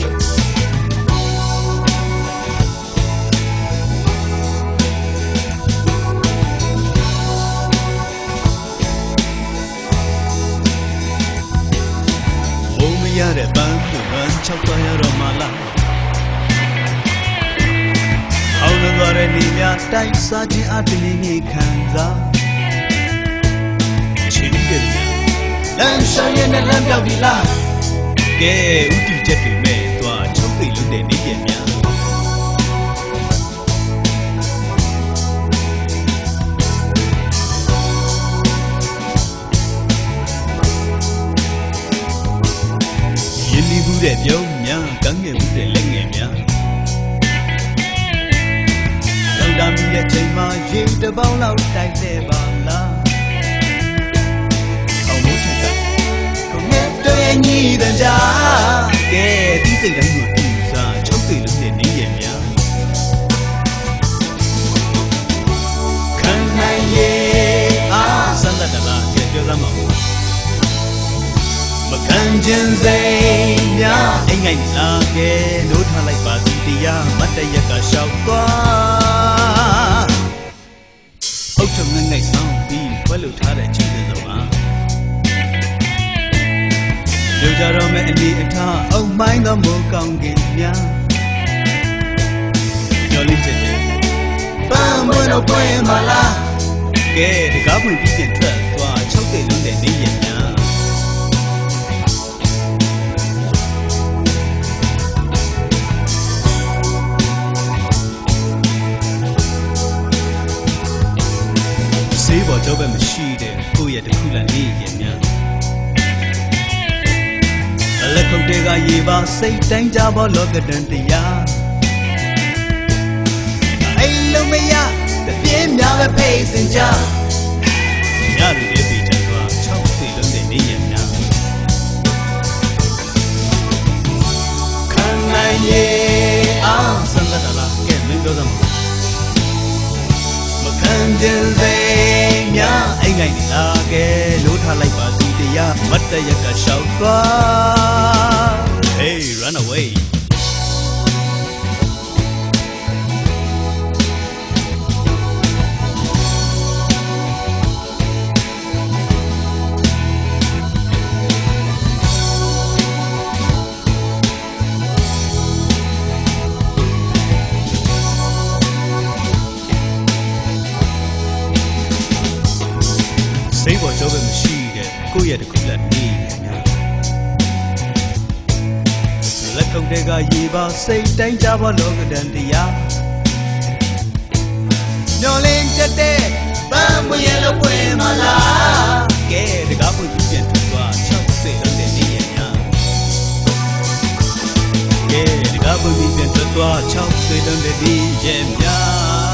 ဘုံမရတဲ့ပန်းကိုပန်းချောက်သွားရတော့မှလားအောင်လို့သွားတဲ့နေများတိုက်စားခြင်းအတလင်းကြီးခံစားချီးတဲ့များလမ်းရှောင်ရဲ့နဲ့လမ်းပြောက်ဒီလား ကဲဥတီချက်တွေမဲ့သွားချုပ်သိလို့တဲ့နေပြန်များရင်းနှီးမှုတဲ့ပြုံးများကန်းငယ်မှုတဲ့လက်ငယ်များလောက်တာမီရဲ့ချိန်မှာရေတစ်ပေါင်းလောက်တိုက်တဲ့ စိတ်တိုင်းကိုတူစားချုပ်သိလို့တဲ့နေရဲ့များခံနိုင်ရဲ့အာစမ်းတတ်တလားကြပြောစမ်းပါဦးမကန်ခြင်းစိတ်များအိမ်ငိုက်လာခဲ့လို့ထားလိုက်ပါစီတရားမတ်တရက်ကရှောက်သွားအုတ်ထုံငိုက်ငိုက်ဆောင်ပြီးခွဲလို့ထားတဲ့ချီတဲ့စုံအား လူကြတော့မဲ့အနေအထားအုံမိုင်းသောမိုးကောင်းကင်များညော်လေးချက်ချက်ပန်းမွေးတော့ပွင့်မလားကဲတကားဖွင့်ပြီးပြန်ထွက်သွားချုပ်တဲ့လုံးတဲ့နေရများဆေးပေါ်တော့ပဲမရှိတဲ့ကိုယ့်ရဲ့တစ်ခုလည်းနေရများအ လက်ခုတ်တဲ့ကရေပါစိတ်တိုင်းကြပေါ်လောကတန်တရားအိမ်လုံးမရတပြင်းများပဲဖိတ်စင်ကြညရည်ပြေချင်သွား၆သိလုံးတဲ့နေရများခံနိုင်ရဲ့အောင်စံတလာကဲမင်းပြောစမ်းပါမခံကျင်စိတ်များအိမ်ငိုက်နေလာခဲ့လို့ထားလိုက် ပါစီတရားမတ်တရက်ကရှောက်သွား Hey run away စိတ်ပေါ်ကြောပဲမရှိတဲ့ ကိုယ့်ရဲ့တစ်ခုလက်နေနေများလက်ကုပ်တဲ့ကရေပါစိတ်တိုင်းကြပါလောကဒန်တရားညော်လင်းချက်တဲ့ပန်းမွေရလို့ပွင့်မလားကဲတကားပွင့်ပြီးပြန်ထွက်သွား၆စိတ်လုံးတဲ့နေရများကဲတကားပွင့်ပြီးပြန်ထွက်သွား၆စိတ်လုံးတဲ့နေရများ